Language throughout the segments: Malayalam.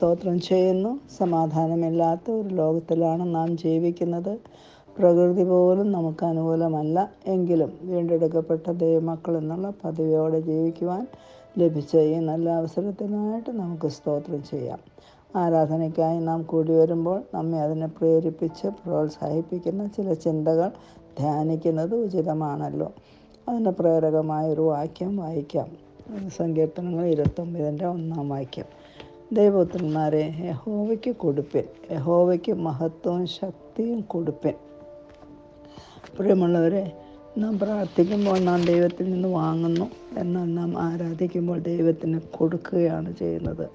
സ്തോത്രം ചെയ്യുന്നു. സമാധാനമില്ലാത്ത ഒരു ലോകത്തിലാണ് നാം ജീവിക്കുന്നത്. പ്രകൃതി പോലും നമുക്ക് അനുകൂലമല്ല. എങ്കിലും വീണ്ടെടുക്കപ്പെട്ട ദൈവമക്കൾ എന്നുള്ള പദവിയോടെ ജീവിക്കുവാൻ ലഭിച്ച ഈ നല്ല അവസരത്തിനായിട്ട് നമുക്ക് സ്തോത്രം ചെയ്യാം. ആരാധനയ്ക്കായി നാം കൂടി വരുമ്പോൾ നമ്മെ അതിനെ പ്രേരിപ്പിച്ച് പ്രോത്സാഹിപ്പിക്കുന്ന ചില ചിന്തകൾ ധ്യാനിക്കുന്നത് ഉചിതമാണല്ലോ. അതിന് പ്രേരകമായ ഒരു വാക്യം വായിക്കാം. സങ്കീർത്തനങ്ങൾ ഇരുപത്തൊമ്പതിന്റെ ഒന്നാം വാക്യം. ദൈവപുത്രന്മാരെ യഹോവയ്ക്ക് കൊടുപ്പിൻ. യഹോവയ്ക്ക് മഹത്വവും ശക്തിയും കൊടുപ്പിൻ. പ്രിയമുള്ളവരെ നാം പ്രാർത്ഥിക്കുമ്പോൾ നാം ദൈവത്തിൽ നിന്ന് വാങ്ങുന്നു എന്നാൽ നാം ആരാധിക്കുമ്പോൾ ദൈവത്തിന് കൊടുക്കുകയാണ് ചെയ്യുന്നത്.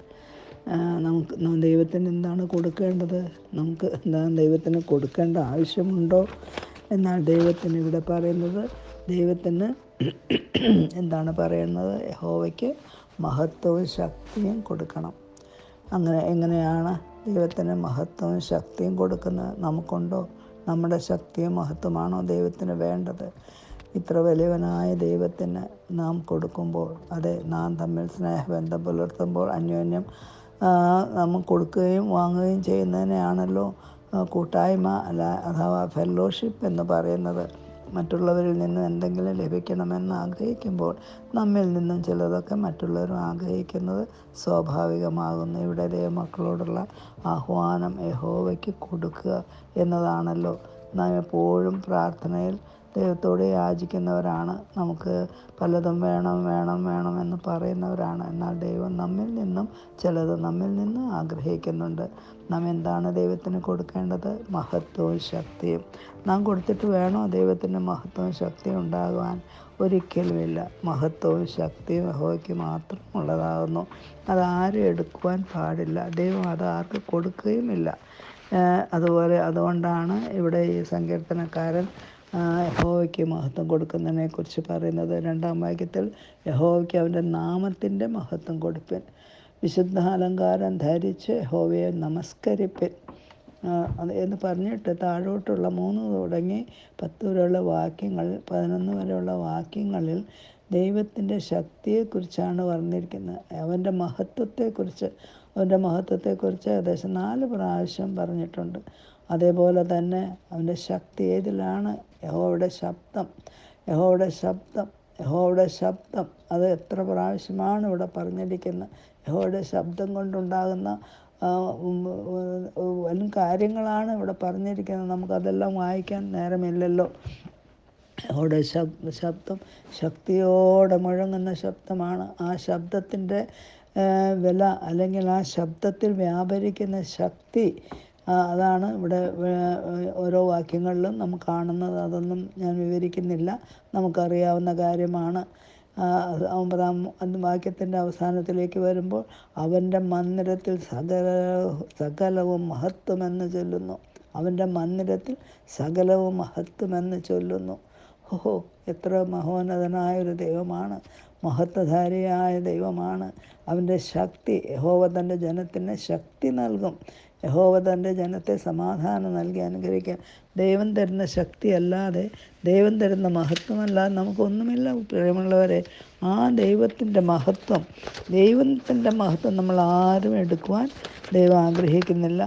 നമുക്ക് നാം ദൈവത്തിന് എന്താണ് കൊടുക്കേണ്ടത്? നമുക്ക് എന്താണ് ദൈവത്തിന് കൊടുക്കേണ്ട ആവശ്യമുണ്ടോ? എന്നാൽ ദൈവത്തിന് ഇവിടെ പറയുന്നത് ദൈവത്തിന് എന്താണ് പറയുന്നത്? യഹോവയ്ക്ക് മഹത്വവും ശക്തിയും കൊടുക്കണം. അങ്ങനെ എങ്ങനെയാണ് ദൈവത്തിന് മഹത്വവും ശക്തിയും കൊടുക്കുന്നത്? നമുക്കുണ്ടോ? നമ്മുടെ ശക്തിയും മഹത്വമാണോ ദൈവത്തിന് വേണ്ടത്? ഇത്ര വലിയവനായ ദൈവത്തിന് നാം കൊടുക്കുമ്പോൾ അതെ നാം തമ്മിൽ സ്നേഹബന്ധം പുലർത്തുമ്പോൾ അന്യോന്യം നമ്മൾ കൊടുക്കുകയും വാങ്ങുകയും ചെയ്യുന്നതിനെയാണല്ലോ കൂട്ടായ്മ അല്ല അഥവാ ഫെല്ലോഷിപ്പ് എന്ന് പറയുന്നത്. മറ്റുള്ളവരിൽ നിന്ന് എന്തെങ്കിലും ലഭിക്കണമെന്ന് ആഗ്രഹിക്കുമ്പോൾ നമ്മിൽ നിന്നും ചിലതൊക്കെ മറ്റുള്ളവരും ആഗ്രഹിക്കുന്നത് സ്വാഭാവികമാകുന്നു. ഇവിടെ ദൈവമക്കളോടുള്ള ആഹ്വാനം യഹോവയ്ക്ക് കൊടുക്കുക എന്നതാണല്ലോ. നാം എപ്പോഴും പ്രാർത്ഥനയിൽ ദൈവത്തോട് യാചിക്കുന്നവരാണ്. നമുക്ക് പലതും വേണം വേണം വേണം എന്ന് പറയുന്നവരാണ്. എന്നാൽ ദൈവം നമ്മിൽ നിന്നും ചിലത് നമ്മിൽ നിന്ന് ആഗ്രഹിക്കുന്നുണ്ട്. നാം എന്താണ് ദൈവത്തിന് കൊടുക്കേണ്ടത്? മഹത്വവും ശക്തിയും. നാം കൊടുത്തിട്ട് വേണോ ദൈവത്തിന് മഹത്വവും ശക്തിയും ഉണ്ടാകുവാൻ? ഒരിക്കലുമില്ല മഹത്വവും ശക്തിയും യഹോയ്ക്ക് മാത്രം ഉള്ളതാകുന്നു. അതാരും എടുക്കുവാൻ പാടില്ല. ദൈവം അത് ആർക്ക് കൊടുക്കുകയുമില്ല അതുപോലെ അതുകൊണ്ടാണ് ഇവിടെ ഈ സങ്കീർത്തനക്കാരൻ യഹോവയ്ക്ക് മഹത്വം കൊടുക്കുന്നതിനെക്കുറിച്ച് പറയുന്നത്. രണ്ടാം വാക്യത്തിൽ യഹോവയ്ക്ക് അവന്റെ നാമത്തിന്റെ മഹത്വം കൊടുപ്പിൻ. വിശുദ്ധ അലങ്കാരം ധരിച്ച് ഹോവയെ നമസ്കരിപ്പിൻ. എന്ന് പറഞ്ഞിട്ട് താഴോട്ടുള്ള മൂന്ന് തുടങ്ങി പത്ത് വരെയുള്ള വാക്യങ്ങൾ പതിനൊന്ന് വരെയുള്ള വാക്യങ്ങളിൽ ദൈവത്തിന്റെ ശക്തിയെക്കുറിച്ചാണ് പറഞ്ഞിരിക്കുന്നത്. അവന്റെ മഹത്വത്തെക്കുറിച്ച് അവന്റെ മഹത്വത്തെക്കുറിച്ച് ഏകദേശം നാല് പ്രാവശ്യം പറഞ്ഞിട്ടുണ്ട്. അതേപോലെ തന്നെ അവന്റെ ശക്തി ഏതിലാണ്? യഹോയുടെ ശബ്ദം. യഹോയുടെ ശബ്ദം യഹോയുടെ ശബ്ദം. അത് എത്ര പ്രാവശ്യമാണ് ഇവിടെ പറഞ്ഞിരിക്കുന്നത്? യഹോയുടെ ശബ്ദം കൊണ്ടുണ്ടാകുന്ന വൻ കാര്യങ്ങളാണ് ഇവിടെ പറഞ്ഞിരിക്കുന്നത്. നമുക്കതെല്ലാം വായിക്കാൻ നേരമില്ലല്ലോ. അവിടെ ശബ് ശബ്ദം ശക്തിയോടെ മുഴങ്ങുന്ന ശബ്ദമാണ്. ആ ശബ്ദത്തിന്റെ വില അല്ലെങ്കിൽ ആ ശബ്ദത്തിൽ വ്യാപരിക്കുന്ന ശക്തി അതാണ് ഇവിടെ ഓരോ വാക്യങ്ങളിലും നമുക്ക് കാണുന്നത്. അതൊന്നും ഞാൻ വിവരിക്കുന്നില്ല. നമുക്കറിയാവുന്ന കാര്യമാണ്. ഒമ്പതാം വാക്യത്തിന്റെ അവസാനത്തിലേക്ക് വരുമ്പോൾ അവന്റെ മന്ദിരത്തിൽ സകല സകലവും മഹത്വമെന്ന് ചൊല്ലുന്നു. അവന്റെ മന്ദിരത്തിൽ സകലവും മഹത്വമെന്ന് ചൊല്ലുന്നു. ഓഹോ എത്ര മഹോന്നതനായ ഒരു ദൈവമാണ്. മഹത്വധാരിയായ ദൈവമാണ്. അവന്റെ ശക്തി യഹോവ തന്റെ ജനത്തിന് ശക്തി നൽകും. യഹോവ തന്റെ ജനത്തെ സമാധാനം നൽകി അനുഗ്രഹിക്കാൻ. ദൈവം തരുന്ന ശക്തി അല്ലാതെ ദൈവം തരുന്ന മഹത്വമല്ലാതെ നമുക്കൊന്നുമില്ല. പ്രിയമുള്ളവരെ ആ ദൈവത്തിന്റെ മഹത്വം ദൈവത്തിന്റെ മഹത്വം നമ്മൾ ആരും എടുക്കുവാൻ ദൈവം ആഗ്രഹിക്കുന്നില്ല.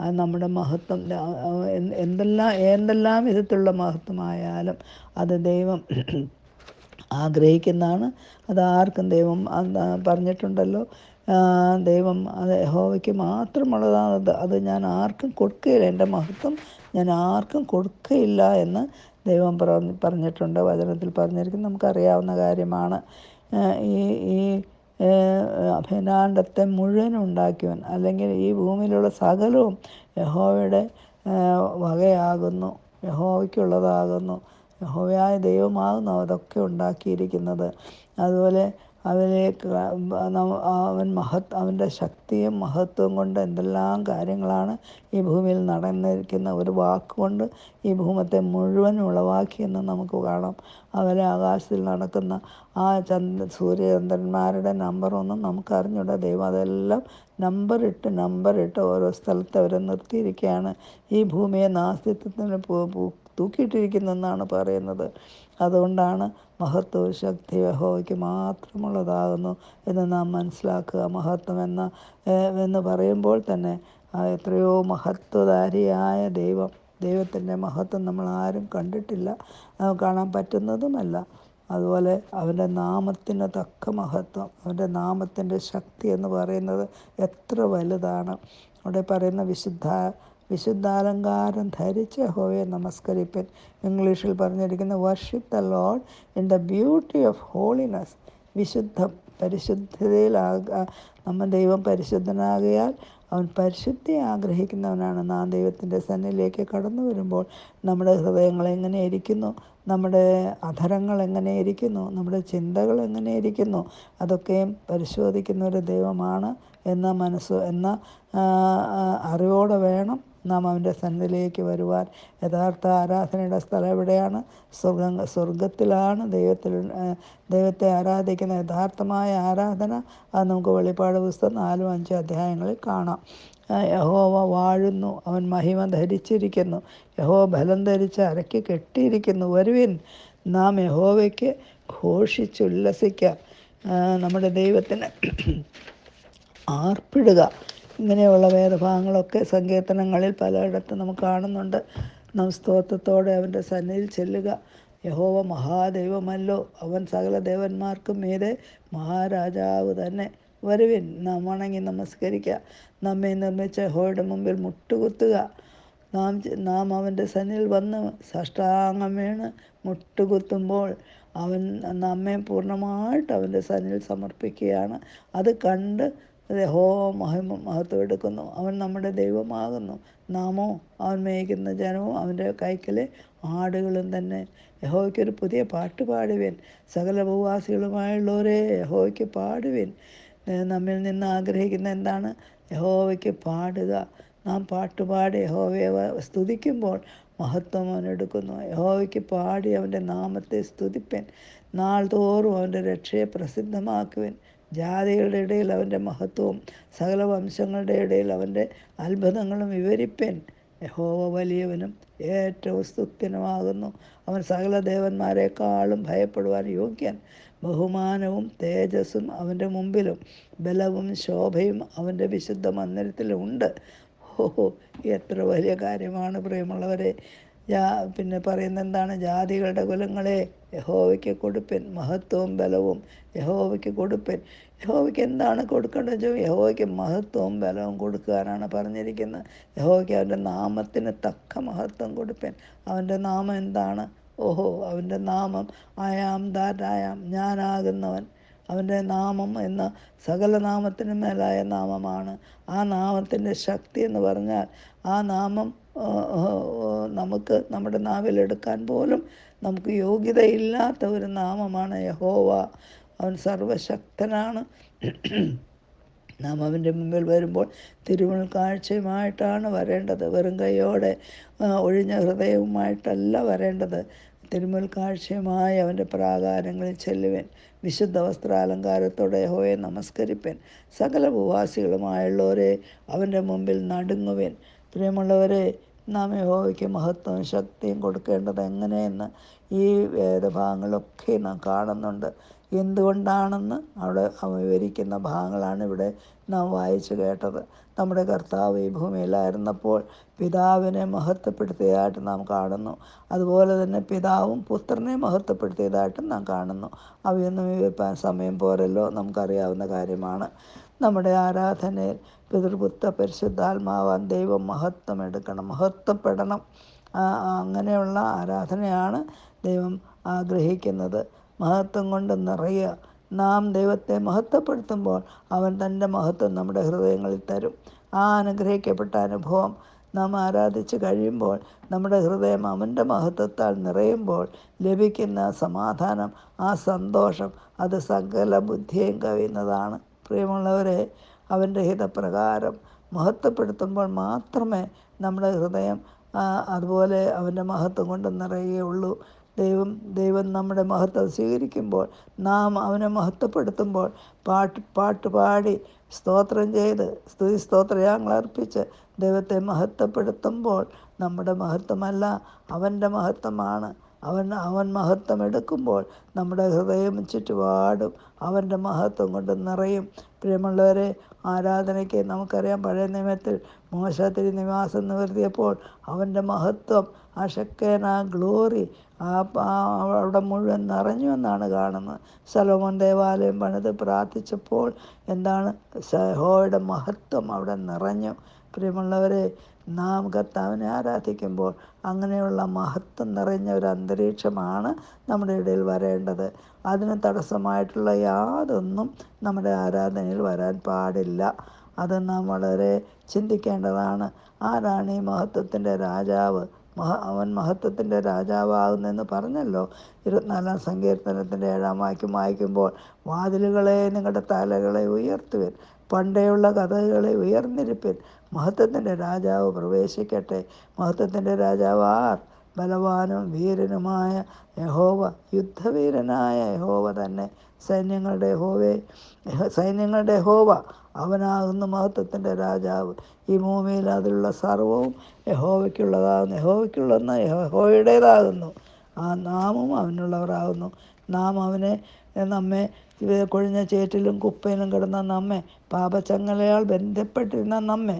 അത് നമ്മുടെ മഹത്വം എന്തെല്ലാം എന്തെല്ലാം വിധത്തിലുള്ള മഹത്വമായാലും അത് ദൈവം ആഗ്രഹിക്കുന്നതാണ്. അത് ആർക്കും ദൈവം പറഞ്ഞിട്ടുണ്ടല്ലോ? ദൈവം അത് യഹോവയ്ക്ക് മാത്രമുള്ളതാണ്. അത് അത് ഞാൻ ആർക്കും കൊടുക്കുകയില്ല എന്റെ മഹത്വം ഞാൻ ആർക്കും കൊടുക്കുകയില്ല എന്ന് ദൈവം പറഞ്ഞിട്ടുണ്ട്. വചനത്തിൽ പറഞ്ഞിരിക്കുന്നത് നമുക്കറിയാവുന്ന കാര്യമാണ്. ഈ ഈ അഭിനാണ്ടത്തെ മുഴുവൻ ഉണ്ടാക്കിയവൻ അല്ലെങ്കിൽ ഈ ഭൂമിയിലുള്ള സകലവും യഹോവയുടെ വകയാകുന്നു. യഹോവയ്ക്കുള്ളതാകുന്നു. യഹോവയായ ദൈവമാകുന്നു അതൊക്കെ ഉണ്ടാക്കിയിരിക്കുന്നത്. അതുപോലെ അവരെ അവൻ മഹത് അവന്റെ ശക്തിയും മഹത്വം കൊണ്ട് എന്തെല്ലാം കാര്യങ്ങളാണ് ഈ ഭൂമിയിൽ നടന്നിരിക്കുന്ന ഒരു വാക്കുകൊണ്ട് ഈ ഭൂമത്തെ മുഴുവൻ ഉളവാക്കിയെന്ന് നമുക്ക് കാണാം. അവരെ ആകാശത്തിൽ നടക്കുന്ന ആ ചന്ദ്ര സൂര്യചന്ദ്രന്മാരുടെ നമ്പറൊന്നും നമുക്ക് അറിഞ്ഞൂടാ. ദൈവം അതെല്ലാം നമ്പറിട്ട് നമ്പറിട്ട് ഓരോ സ്ഥലത്ത് അവരെ നിർത്തിയിരിക്കുകയാണ്. ഈ ഭൂമിയെ നാസ്തിത്വത്തിന് തൂക്കിയിട്ടിരിക്കുന്നെന്നാണ് പറയുന്നത്. അതുകൊണ്ടാണ് മഹത്വവും ശക്തി യഹോവയ്ക്ക് മാത്രമുള്ളതാകുന്നു എന്ന് നാം മനസ്സിലാക്കുക. മഹത്വം എന്ന എന്ന് പറയുമ്പോൾ തന്നെ എത്രയോ മഹത്വധാരിയായ ദൈവം ദൈവത്തിന്റെ മഹത്വം നമ്മൾ ആരും കണ്ടിട്ടില്ല കാണാൻ പറ്റുന്നതുമല്ല. അതുപോലെ അവന്റെ നാമത്തിന് തക്ക മഹത്വം അവന്റെ നാമത്തിന്റെ ശക്തി എന്ന് പറയുന്നത് എത്ര വലുതാണ്. അവിടെ പറയുന്ന വിശുദ്ധ വിശുദ്ധാലങ്കാരം ധരിച്ച് ഹോയെ നമസ്കരിപ്പൻ. ഇംഗ്ലീഷിൽ പറഞ്ഞിരിക്കുന്ന worship the lord in the beauty of holiness വിശുദ്ധം പരിശുദ്ധതയിലാക നമ്മ ദൈവം പരിശുദ്ധനാകിയാൽ അവൻ പരിശുദ്ധി ആഗ്രഹിക്കുന്നവനാണ്. നാം ദൈവത്തിന്റെ സന്നിലേക്ക് കടന്നു വരുമ്പോൾ നമ്മുടെ ഹൃദയങ്ങൾ എങ്ങനെ ഇരിക്കുന്നു? നമ്മുടെ അധരങ്ങൾ എങ്ങനെ ഇരിക്കുന്നു? നമ്മുടെ ചിന്തകൾ എങ്ങനെ ഇരിക്കുന്നു? അതൊക്കെയും പരിശോധിക്കുന്ന ഒരു ദൈവമാണ് എന്ന മനസ്സ് എന്ന അറിവോടെ വേണം നാം അവന്റെ സന്നിധിയിലേക്ക് വരുവാൻ യഥാർത്ഥ ആരാധനയുടെ സ്ഥലം എവിടെയാണ്? സ്വർഗ സ്വർഗത്തിലാണ് ദൈവത്തിൽ ദൈവത്തെ ആരാധിക്കുന്ന യഥാർത്ഥമായ ആരാധന. അത് നമുക്ക് വെളിപ്പാട് പുസ്തകം നാലും അഞ്ചും അധ്യായങ്ങളിൽ കാണാം. യഹോവ വാഴുന്നു അവൻ മഹിമ ധരിച്ചിരിക്കുന്നു. യഹോവ ബലം ധരിച്ച് അരക്കി കെട്ടിയിരിക്കുന്നു. വരുവിൻ നാം യഹോവയ്ക്ക് ഘോഷിച്ചുല്ലസിക്കാം. നമ്മുടെ ദൈവത്തിന് ആർപ്പിടുക. ഇങ്ങനെയുള്ള വേദഭാഗങ്ങളൊക്കെ സങ്കീർത്തനങ്ങളിൽ പലയിടത്തും നമുക്ക് കാണുന്നുണ്ട്. നാം സ്തോത്രത്തോടെ അവന്റെ സന്നിധിയിൽ ചെല്ലുക. യഹോവ മഹാദൈവമല്ലോ. അവൻ സകല ദേവന്മാർക്കും മീതെ മഹാരാജാവ് തന്നെ. വരുവിൻ നാം വണങ്ങി നമസ്കരിക്കുക. നമ്മെ നിർമ്മിച്ച യഹോയുടെ മുമ്പിൽ മുട്ടുകുത്തുക. നാം നാം അവന്റെ സന്നിധിയിൽ വന്ന് സാഷ്ടാംഗം വീണ് മുട്ടുകുത്തുമ്പോൾ അവൻ നമ്മെ പൂർണമായിട്ട് അവന്റെ സന്നിധിയിൽ സമർപ്പിക്കുകയാണ്. അത് കണ്ട് യഹോ മഹിമ മഹത്വം എടുക്കുന്നു. അവൻ നമ്മുടെ ദൈവമാകുന്നു. നാമോ അവൻ മേയിക്കുന്ന ജനവും അവന്റെ കൈക്കലെ ആടുകളും തന്നെ. യഹോയ്ക്കൊരു പുതിയ പാട്ട് പാടുവിൻ. സകല ഭൂവാസികളുമായുള്ളവരെ യഹോയ്ക്ക് പാടുവിൻ. നമ്മിൽ നിന്ന് ആഗ്രഹിക്കുന്ന എന്താണ്? യഹോവയ്ക്ക് പാടുക. നാം പാട്ടുപാടി യഹോവയെ സ്തുതിക്കുമ്പോൾ മഹത്വം അവൻ എടുക്കുന്നു. യഹോവയ്ക്ക് പാടി അവന്റെ നാമത്തെ സ്തുതിപ്പൻ. നാൾ തോറും അവന്റെ രക്ഷയെ പ്രസിദ്ധമാക്കുവൻ. ജാതികളുടെ ഇടയിൽ അവന്റെ മഹത്വവും സകല വംശങ്ങളുടെ ഇടയിൽ അവന്റെ അത്ഭുതങ്ങളും വിവരിപ്പൻ. യഹോവ വലിയവനും ഏറ്റവും സ്തുത്യനുമാകുന്നു. അവൻ സകല ദേവന്മാരെക്കാളും ഭയപ്പെടുവാൻ യോഗ്യൻ. ബഹുമാനവും തേജസ്സും അവന്റെ മുമ്പിലും ബലവും ശോഭയും അവന്റെ വിശുദ്ധ മന്ദിരത്തിലുണ്ട് ഓഹോ എത്ര വലിയ കാര്യമാണ് പ്രിയമുള്ളവരെ. ജാ പിന്നെ പറയുന്ന എന്താണ് ജാതികളുടെ കുലങ്ങളെ യഹോവയ്ക്ക് കൊടുപ്പൻ മഹത്വവും ബലവും യഹോവയ്ക്ക് കൊടുപ്പൻ. യഹോവയ്ക്ക് എന്താണ് കൊടുക്കേണ്ടത് വെച്ചാൽ യഹോവയ്ക്ക് മഹത്വവും ബലവും കൊടുക്കാനാണ് പറഞ്ഞിരിക്കുന്നത്. യഹോവയ്ക്ക് അവന്റെ നാമത്തിന് തക്ക മഹത്വം കൊടുപ്പൻ. അവന്റെ നാമം എന്താണ്? ഓഹോ അവന്റെ നാമം ആയാം ദാറ്റായാം ഞാനാകുന്നവൻ. അവന്റെ നാമം എന്ന സകല നാമത്തിനും മേലായ നാമമാണ്. ആ നാമത്തിന്റെ ശക്തി എന്ന് പറഞ്ഞാൽ ആ നാമം നമുക്ക് നമ്മുടെ നാവിലെടുക്കാൻ പോലും നമുക്ക് യോഗ്യതയില്ലാത്ത ഒരു നാമമാണ് യഹോവ. അവൻ സർവശക്തനാണ്. നാം അവന്റെ മുമ്പിൽ വരുമ്പോൾ തിരുമുൾ കാഴ്ചയുമായിട്ടാണ് വരേണ്ടത്. വെറും കൈയോടെ ഒഴിഞ്ഞ ഹൃദയവുമായിട്ടല്ല വരേണ്ടത്. തിരുമൽ കാഴ്ചയുമായി അവന്റെ പ്രാകാരങ്ങളിൽ ചെല്ലുവൻ. വിശുദ്ധ വസ്ത്രാലങ്കാരത്തോടെ ഹോയെ നമസ്കരിപ്പൻ. സകല ഭൂവാസികളുമായുള്ളവരെ അവന്റെ മുമ്പിൽ നടുങ്ങുവൻ. പ്രിയമുള്ളവരെ നാം യഹോവയ്ക്ക് മഹത്വവും ശക്തിയും കൊടുക്കേണ്ടത് എങ്ങനെയെന്ന് ഈ വേദഭാഗങ്ങളൊക്കെ നാം കാണുന്നുണ്ട്. എന്തുകൊണ്ടാണെന്ന് അവിടെ അവ വിവരിക്കുന്ന ഭാഗങ്ങളാണ് ഇവിടെ നാം വായിച്ചു കേട്ടത്. നമ്മുടെ കർത്താവ് ഈ ഭൂമിയിലായിരുന്നപ്പോൾ പിതാവിനെ മഹത്വപ്പെടുത്തിയതായിട്ട് നാം കാണുന്നു. അതുപോലെ തന്നെ പിതാവും പുത്രനെ മഹത്വപ്പെടുത്തിയതായിട്ടും നാം കാണുന്നു. അവയൊന്നും വിവരിപ്പാൻ സമയം പോരല്ലോ നമുക്കറിയാവുന്ന കാര്യമാണ്. നമ്മുടെ ആരാധനയിൽ പിതൃപുത്ര പരിശുദ്ധാത്മാവാൻ ദൈവം മഹത്വം എടുക്കണം മഹത്വപ്പെടണം. അങ്ങനെയുള്ള ആരാധനയാണ് ദൈവം ആഗ്രഹിക്കുന്നത്. മഹത്വം കൊണ്ട് നിറയുക. നാം ദൈവത്തെ മഹത്വപ്പെടുത്തുമ്പോൾ അവൻ തന്റെ മഹത്വം നമ്മുടെ ഹൃദയങ്ങളിൽ തരും. ആ അനുഗ്രഹിക്കപ്പെട്ട അനുഭവം നാം ആരാധിച്ച് കഴിയുമ്പോൾ നമ്മുടെ ഹൃദയം അവന്റെ മഹത്വത്താൽ നിറയുമ്പോൾ ലഭിക്കുന്ന സമാധാനം ആ സന്തോഷം അത് സകല ബുദ്ധിയും കവിയുന്നതാണ്. പ്രിയമുള്ളവരെ അവന്റെ ഹിതപ്രകാരം മഹത്വപ്പെടുത്തുമ്പോൾ മാത്രമേ നമ്മുടെ ഹൃദയം അതുപോലെ അവന്റെ മഹത്വം കൊണ്ട് നിറയുകയുള്ളൂ. ദൈവം ദൈവം നമ്മുടെ മഹത്വം സ്വീകരിക്കുമ്പോൾ നാം അവനെ മഹത്വപ്പെടുത്തുമ്പോൾ പാട്ട് പാട്ട് പാടി സ്തോത്രം ചെയ്ത് സ്തുതി സ്തോത്രയാങ്ങൾ അർപ്പിച്ച് ദൈവത്തെ മഹത്വപ്പെടുത്തുമ്പോൾ നമ്മുടെ മഹത്വമല്ല അവന്റെ മഹത്വമാണ്. അവൻ അവൻ മഹത്വം എടുക്കുമ്പോൾ നമ്മുടെ ഹൃദയം ചുറ്റുപാടും അവന്റെ മഹത്വം കൊണ്ട് നിറയും. പ്രിയമുള്ളവരെ ആരാധനയ്ക്ക് നമുക്കറിയാം പഴയ നിയമത്തിൽ മോശ നിവാസം നിവർത്തിയപ്പോൾ അവന്റെ മഹത്വം ആ ഷക്കേന ഗ്ലോറി ആ അവിടെ മുഴുവൻ നിറഞ്ഞു എന്നാണ് കാണുന്നത്. സലോമോൻ ദേവാലയം പണിത് പ്രാർത്ഥിച്ചപ്പോൾ എന്താണ്? സഹോയുടെ മഹത്വം അവിടെ നിറഞ്ഞു. പ്രിയമുള്ളവരെ നാം കർത്താവിനെ ആരാധിക്കുമ്പോൾ അങ്ങനെയുള്ള മഹത്വം നിറഞ്ഞ ഒരു അന്തരീക്ഷമാണ് നമ്മുടെ ഇടയിൽ വരേണ്ടത്. അതിന് തടസ്സമായിട്ടുള്ള യാതൊന്നും നമ്മുടെ ആരാധനയിൽ വരാൻ പാടില്ല. അത് നാം വളരെ ചിന്തിക്കേണ്ടതാണ്. ആരാണ് ഈ മഹത്വത്തിന്റെ രാജാവ്? മഹ അവൻ മഹത്വത്തിന്റെ രാജാവാകുന്നെന്ന് പറഞ്ഞല്ലോ. ഇരുപത്തിനാലാം സങ്കീർത്തനത്തിന്റെ ഏഴാം വാക്യം വായിക്കുമ്പോൾ വാതിലുകളെ നിങ്ങളുടെ തലകളെ ഉയർത്തുവിൻ പണ്ടേയുള്ള കഥകളെ ഉയർന്നിരിപ്പിൻ മഹത്വത്തിന്റെ രാജാവ് പ്രവേശിക്കട്ടെ. മഹത്വത്തിന്റെ രാജാവ് ആർ ബലവാനും വീരനുമായ യഹോവ യുദ്ധവീരനായ യഹോവ തന്നെ. സൈന്യങ്ങളുടെ ഹോവേ സൈന്യങ്ങളുടെ ഹോവ അവനാകുന്ന മഹത്വത്തിന്റെ രാജാവ്. ഈ ഭൂമിയിൽ അതിലുള്ള സർവവും യഹോവയ്ക്കുള്ളതാകുന്നു. യഹോവയ്ക്കുള്ളതെന്ന് യഹോവയുടേതാകുന്നു. ആ നാമും അവനുള്ളവരാകുന്നു. നാം അവനെ നമ്മെ കൊഴിഞ്ഞ ചേറ്റിലും കുപ്പയിലും കിടന്ന നമ്മെ പാപച്ചങ്ങലയാൽ ബന്ധപ്പെട്ടിരുന്ന നമ്മെ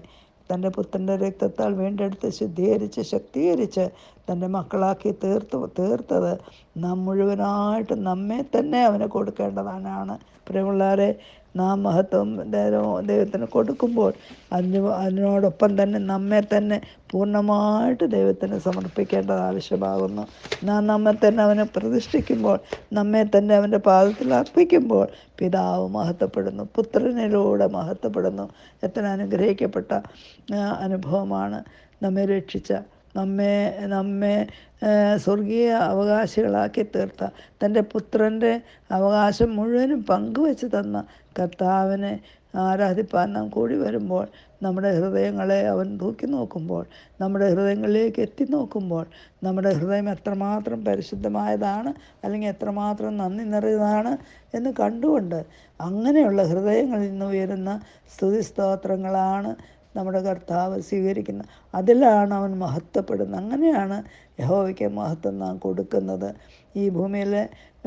തന്റെ പുത്രന്റെ രക്തത്താൽ വീണ്ടെടുത്ത് ശുദ്ധീകരിച്ച് ശക്തീകരിച്ച് തന്റെ മക്കളാക്കി തീർത്ത് തീർത്തത് നാം മുഴുവനായിട്ട് നമ്മെ തന്നെ അവന് കൊടുക്കേണ്ടതാണ് പ്രിയമുള്ളവരെ നാം മഹത്വം ദൈവ- ദൈവത്തിന് കൊടുക്കുമ്പോൾ അതിന് അതിനോടൊപ്പം തന്നെ നമ്മെ തന്നെ പൂർണമായിട്ട് ദൈവത്തിന് സമർപ്പിക്കേണ്ടത് ആവശ്യമാകുന്നു. നാം നമ്മെ തന്നെ അവനെ പ്രതിഷ്ഠിക്കുമ്പോൾ നമ്മെ തന്നെ അവന്റെ പാദത്തിൽ അർപ്പിക്കുമ്പോൾ പിതാവ് മഹത്വപ്പെടുന്നു പുത്രനിലൂടെ മഹത്വപ്പെടുന്നു. എത്ര അനുഗ്രഹിക്കപ്പെട്ട അനുഭവമാണ് നമ്മെ രക്ഷിച്ച നമ്മെ നമ്മെ സ്വർഗീയ അവകാശികളാക്കി തീർത്ത. തന്റെ പുത്രന്റെ അവകാശം മുഴുവനും പങ്കുവെച്ച് തന്ന കർത്താവിനെ ആരാധിപ്പാൻ നാം കൂടി വരുമ്പോൾ നമ്മുടെ ഹൃദയങ്ങളെ അവൻ തൂക്കി നോക്കുമ്പോൾ നമ്മുടെ ഹൃദയങ്ങളിലേക്ക് എത്തി നോക്കുമ്പോൾ നമ്മുടെ ഹൃദയം എത്രമാത്രം പരിശുദ്ധമായതാണ് അല്ലെങ്കിൽ എത്രമാത്രം നന്ദി നിറയതാണ് എന്ന് കണ്ടുകൊണ്ട് അങ്ങനെയുള്ള ഹൃദയങ്ങളിൽ നിന്ന് ഉയരുന്ന സ്തുതി സ്തോത്രങ്ങളാണ് നമ്മുടെ കർത്താവ് സ്വീകരിക്കുന്നത് അതിലാണ് അവൻ മഹത്വപ്പെടുന്നത്. അങ്ങനെയാണ് യഹോവയ്ക്ക് മഹത്വം നാം കൊടുക്കുന്നത്. ഈ ഭൂമിയിലെ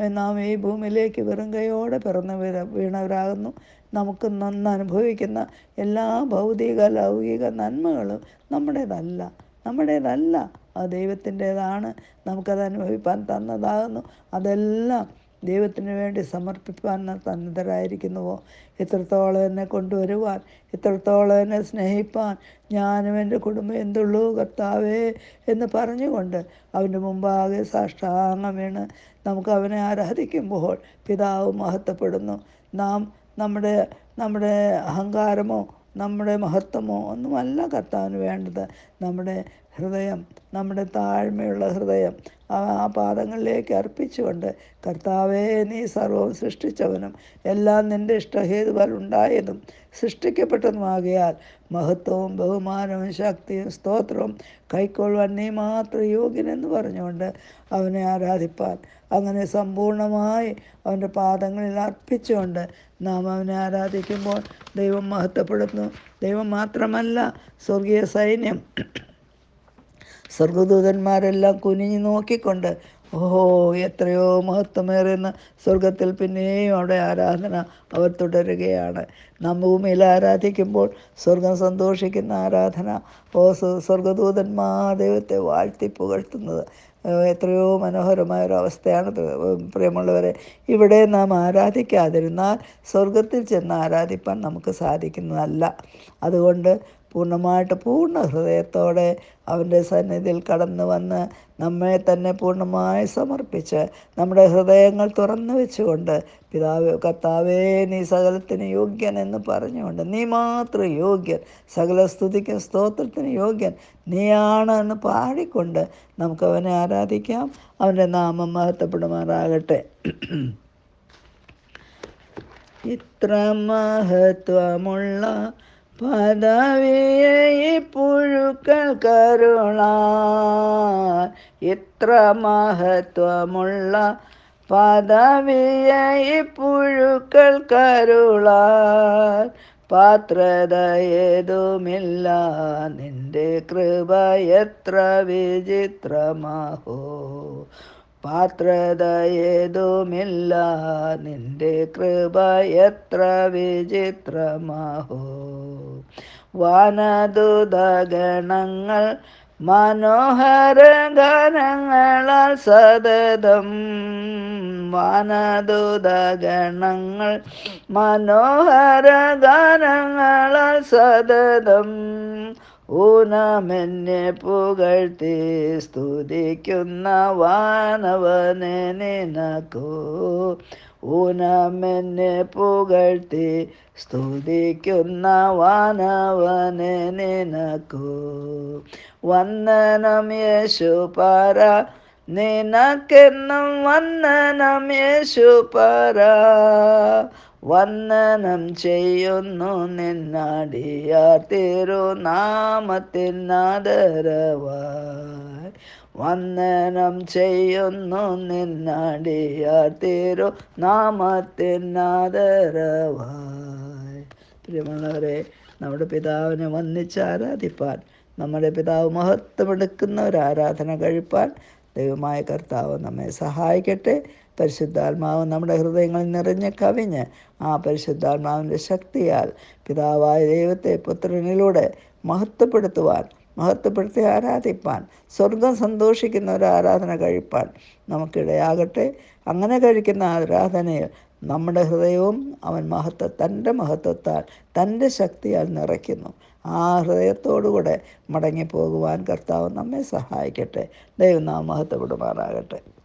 നാം ഈ ഭൂമിയിലേക്ക് വെറും കൈയോടെ പിറന്നു വീര വീണവരാകുന്നു. നമുക്ക് നന്ന് അനുഭവിക്കുന്ന എല്ലാ ഭൗതിക ലൗകിക നന്മകളും നമ്മുടേതല്ല. നമ്മുടേതല്ല. അത് ദൈവത്തിന്റേതാണ് നമുക്കത് അനുഭവിപ്പാൻ തന്നതാകുന്നു. അതെല്ലാം ദൈവത്തിന് വേണ്ടി സമർപ്പിപ്പാൻ സന്നദ്ധരായിരിക്കുന്നുവോ? എത്രത്തോളം എന്നെ കൊണ്ടുവരുവാൻ എത്രത്തോളം എന്നെ സ്നേഹിപ്പാൻ ഞാനും എന്റെ കുടുംബം എന്തുള്ളൂ കർത്താവേ എന്ന് പറഞ്ഞുകൊണ്ട് അവന്റെ മുമ്പാകെ സാഷ്ടാംഗം വീണ് നമുക്ക് അവനെ ആരാധിക്കുമ്പോൾ പിതാവ് മഹത്വപ്പെടുന്നു. നാം നമ്മുടെ നമ്മുടെ അഹങ്കാരമോ നമ്മുടെ മഹത്വമോ ഒന്നുമല്ല കർത്താവിന് വേണ്ടത്. നമ്മുടെ ഹൃദയം നമ്മുടെ താഴ്മയുള്ള ഹൃദയം ആ പാദങ്ങളിലേക്ക് അർപ്പിച്ചുകൊണ്ട് കർത്താവേ നീ സർവവും സൃഷ്ടിച്ചവനും എല്ലാം നിന്റെ ഇഷ്ടഹേതുവാൽ ഉണ്ടായതും സൃഷ്ടിക്കപ്പെട്ടതുമാകിയാൽ മഹത്വവും ബഹുമാനവും ശക്തിയും സ്തോത്രവും കൈക്കൊള്ളുവാൻ നീ മാത്രം യോഗ്യനെന്ന് പറഞ്ഞുകൊണ്ട് അവനെ ആരാധിപ്പാൻ അങ്ങനെ സമ്പൂർണമായി അവന്റെ പാദങ്ങളിൽ അർപ്പിച്ചുകൊണ്ട് നാം അവനെ ആരാധിക്കുമ്പോൾ ദൈവം മഹത്വപ്പെടുന്നു. ദൈവം മാത്രമല്ല സ്വർഗീയ സൈന്യം സ്വർഗദൂതന്മാരെല്ലാം കുനിഞ്ഞു നോക്കിക്കൊണ്ട് ഓഹോ എത്രയോ മഹത്വമേറുന്ന സ്വർഗത്തിൽ പിന്നെയും അവിടെ ആരാധന അവർ തുടരുകയാണ്. നാം ഭൂമിയിൽ ആരാധിക്കുമ്പോൾ സ്വർഗം സന്തോഷിക്കുന്ന ആരാധന ഓ സ്വർഗദൂതന്മാ ദൈവത്തെ വാഴ്ത്തി പുകഴ്ത്തുന്നത്. എത്രയോ മനോഹരമായ ഒരു അവസ്ഥയാണ് പ്രിയ- പ്രിയമുള്ളവരെ. ഇവിടെ നാം ആരാധിക്കാതിരുന്നാൽ സ്വർഗത്തിൽ ചെന്ന് ആരാധിപ്പാൻ നമുക്ക് സാധിക്കുന്നതല്ല. അതുകൊണ്ട് പൂർണമായിട്ട് പൂർണ ഹൃദയത്തോടെ അവന്റെ സന്നിധിയിൽ കടന്നു വന്ന് നമ്മെ തന്നെ പൂർണമായി സമർപ്പിച്ച് നമ്മുടെ ഹൃദയങ്ങൾ തുറന്നു വെച്ചുകൊണ്ട് പിതാവ് കർത്താവേ നീ സകലത്തിന് യോഗ്യൻ എന്ന് പറഞ്ഞുകൊണ്ട് നീ മാത്രം യോഗ്യൻ സകല സ്തുതിക്കും സ്തോത്രത്തിന് യോഗ്യൻ നീയാണ് എന്ന് പാടിക്കൊണ്ട് നമുക്ക് അവനെ ആരാധിക്കാം. അവന്റെ നാമം മഹത്വപ്പെടുമാറാകട്ടെ. ഇത്ര മഹത്വമുള്ള പദവിയെ പുഴുക്കൾ കരുണ ഇത്ര മഹത്വമുള്ള പദവിയെ പുഴുക്കൾ കരുള പാത്രതയേതുമില്ല നിന്റെ കൃപ എത്ര വിചിത്രമാഹോ. പാത്രതയേതുമില്ല. നിന്റെ കൃപ എത്ര വിചിത്രമാഹോ. വാനദുതഗണങ്ങൾ മനോഹര ഗണങ്ങളാൽ സതതം. വാനദുതഗണങ്ങൾ മനോഹര ഗാനങ്ങളാൽ സതതം. ഊനമെന്നെ പുകഴ്ത്തി സ്തുതിക്കുന്ന വാനവനെ നിനക്കോ. ഊനമെന്നെ പുകഴ്ത്തി സ്തുതിക്കുന്ന വാനവനെ നിനക്കോ. വന്ദനം യേശു പാര നിനക്കെന്നും വന്ദനം യേശു പാര വന്ദനം ചെയ്യുന്നു നിന്നടിയാർ തിരുനാമത്തിനാദരവായി. വന്ദനം ചെയ്യുന്നു നിന്നടിയാർ തിരു നാമത്തിനാദരവായി പ്രിയമുള്ളവരെ നമ്മുടെ പിതാവിനെ വന്നിച്ച് ആരാധിപ്പാൻ നമ്മുടെ പിതാവ് മഹത്വമെടുക്കുന്ന ഒരു ആരാധന കഴിപ്പാൻ ദൈവമായ കർത്താവ് നമ്മെ സഹായിക്കട്ടെ. പരിശുദ്ധാത്മാവ് നമ്മുടെ ഹൃദയങ്ങളിൽ നിറഞ്ഞ് കവിഞ്ഞ് ആ പരിശുദ്ധാത്മാവിന്റെ ശക്തിയാൽ പിതാവായ ദൈവത്തെ പുത്രനിലൂടെ മഹത്വപ്പെടുത്തുവാൻ മഹത്വപ്പെടുത്തി ആരാധിപ്പാൻ സ്വർഗം സന്തോഷിക്കുന്ന ഒരു ആരാധന കഴിപ്പാൻ നമുക്കിടയാകട്ടെ. അങ്ങനെ കഴിക്കുന്ന ആരാധനയിൽ നമ്മുടെ ഹൃദയവും അവൻ മഹത്വ തന്റെ മഹത്വത്താൽ തന്റെ ശക്തിയാൽ നിറയ്ക്കുന്നു. ആ ഹൃദയത്തോടുകൂടെ മടങ്ങിപ്പോകുവാൻ കർത്താവ് നമ്മെ സഹായിക്കട്ടെ. ദൈവം നാം മഹത്വപ്പെടുമാറാകട്ടെ.